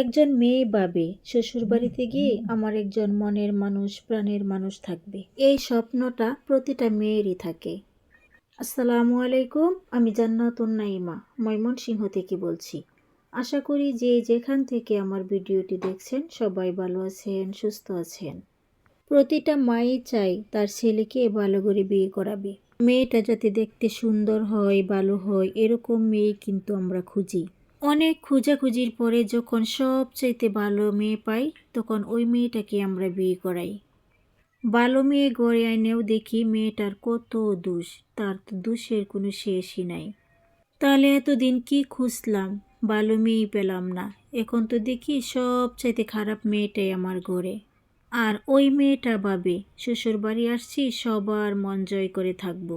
একজন মেয়ে ভাবে শ্বশুরবাড়িতে গিয়ে আমার একজন মনের মানুষ প্রাণের মানুষ থাকবে। এই স্বপ্নটা প্রতিটা মেয়েরই থাকে। আসসালামু আলাইকুম আমি জান্নাতুন নাইমা ময়মনসিংহ থেকে বলছি। আশা করি যে যেখান থেকে আমার ভিডিওটি দেখছেন সবাই ভালো আছেন সুস্থ আছেন। প্রতিটা মাই চাই তার ছেলেকে ভালো করে বিয়ে করাবে। মেয়েটা যাতে দেখতে সুন্দর হয় ভালো হয় এরকম মেয়ে কিন্তু আমরা খুঁজি। অনেক খোঁজাখুঁজির পরে যখন সবচাইতে ভালো মেয়ে পাই, তখন ওই মেয়েটাকে আমরা বিয়ে করাই। ভালো মেয়ে গড়ে আইনেও দেখি মেয়েটার কত দোষ, তার তো দোষের কোনো শেষই নাই। তাহলে এতদিন কি খুঁজলাম? ভালো মেয়েই পেলাম না। এখন তো দেখি সব চাইতে খারাপ মেয়েটাই আমার ঘরে। আর ওই মেয়েটা ভাবে শ্বশুর বাড়ি আসছি, সবার মন জয় করে থাকব।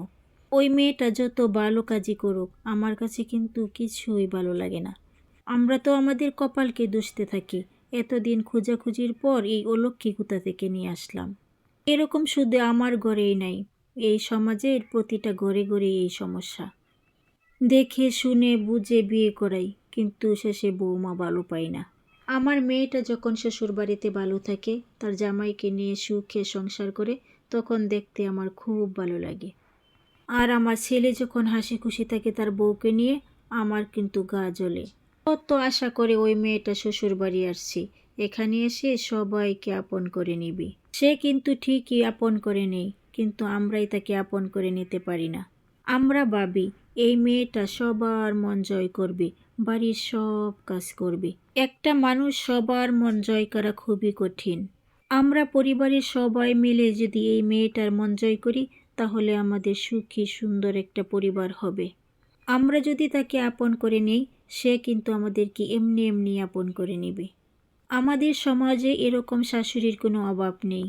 ওই মেয়েটা যত ভালো কাজই করুক, আমার কাছে কিন্তু কিছুই ভালো লাগে না। আমরা তো আমাদের কপালকে দুষতে থাকি। এতদিন খোঁজাখুঁজির পর এই অলক্ষী কোথা থেকে নিয়ে আসলাম? এরকম শুধু আমার ঘরেই নাই। এই সমাজের প্রতিটা ঘরে ঘরে এই সমস্যা। দেখে, শুনে, বুঝে বিয়ে করাই, কিন্তু শেষে বৌমা ভালো পাই না। আমার মেয়েটা যখন শ্বশুর বাড়িতে ভালো থাকে, তার জামাইকে নিয়ে সুখে সংসার করে, তখন দেখতে আমার খুব ভালো লাগে। আর আমার ছেলে যখন হাসি খুশি থাকে তার বউকে নিয়ে, আমার কিন্তু গা জ্বলে। কত আশা করে ওই মেয়েটা শ্বশুর বাড়ি আসছি। এখানে এসে সবাইকে আপন করে নিবি। সে কিন্তু ঠিকই আপন করে নেই, কিন্তু আমরাই তাকে আপন করে নিতে পারি না। আমরা ভাবি, এই মেয়েটা সবার মন জয় করবে, বাড়ির সব কাজ করবে। একটা মানুষ সবার মন জয় করা খুবই কঠিন। আমরা পরিবারের সবাই মিলে যদি এই মেয়েটার মন জয় করি তাহলে আমাদের সুখী, সুন্দর একটা পরিবার হবে। আমরা যদি তাকে আপন করে নেই, সে কিন্তু আমাদেরকে এমনি এমনি আপন করে নেবে। আমাদের সমাজে এরকম শাশুড়ির কোনো অভাব নেই।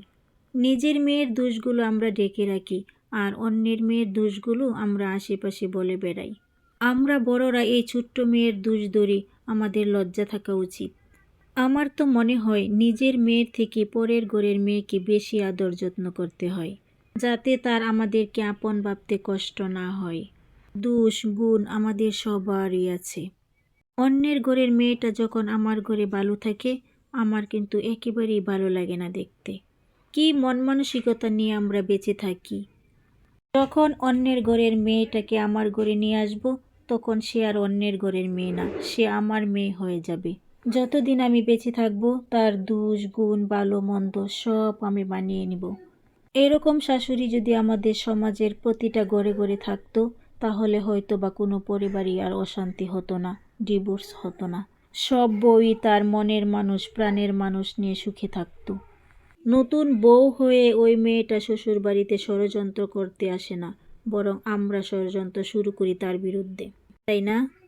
নিজের মেয়ের দোষগুলো আমরা ডেকে রাখি, আর অন্যের মেয়ের দোষগুলো আমরা আশেপাশে বলে বেড়াই। আমরা বড়রা এই ছোট্ট মেয়ের দোষ ধরে আমাদের লজ্জা থাকা উচিত। আমার তো মনে হয়, নিজের মেয়ের থেকে পরের ঘরের মেয়েকে বেশি আদর যত্ন করতে হয়। যাতে তার আমাদেরকে আপন ভাবতে কষ্ট না হয়। দোষ, গুণ আমাদের সবারই আছে। অন্যের ঘরের মেয়েটা যখন আমার ঘরে ভালো থাকে, আমার কিন্তু একেবারেই ভালো লাগে না দেখতে। কি মন মানসিকতা নিয়ে আমরা বেঁচে থাকি। যখন অন্যের ঘরের মেয়েটাকে আমার ঘরে নিয়ে আসব, তখন সে আর অন্যের ঘরের মেয়ে না, সে আমার মেয়ে হয়ে যাবে। যতদিন আমি বেঁচে থাকব, তার দোষ, গুণ, ভালো, মন্দ সব আমি বানিয়ে নিব। এরকম শাশুড়ি যদি আমাদের সমাজের প্রতিটা ঘরে ঘরে থাকতো, তাহলে হয়তো বা কোনো পরিবারই আর অশান্তি হতো না, ডিভোর্স হতো না। সব বই তার মনের মানুষ, প্রাণের মানুষ নিয়ে সুখে থাকতো। নতুন বউ হয়ে ওই মেয়েটা শ্বশুর বাড়িতে ষড়যন্ত্র করতে আসে না, বরং আমরা ষড়যন্ত্র শুরু করি তার বিরুদ্ধে। তাই না?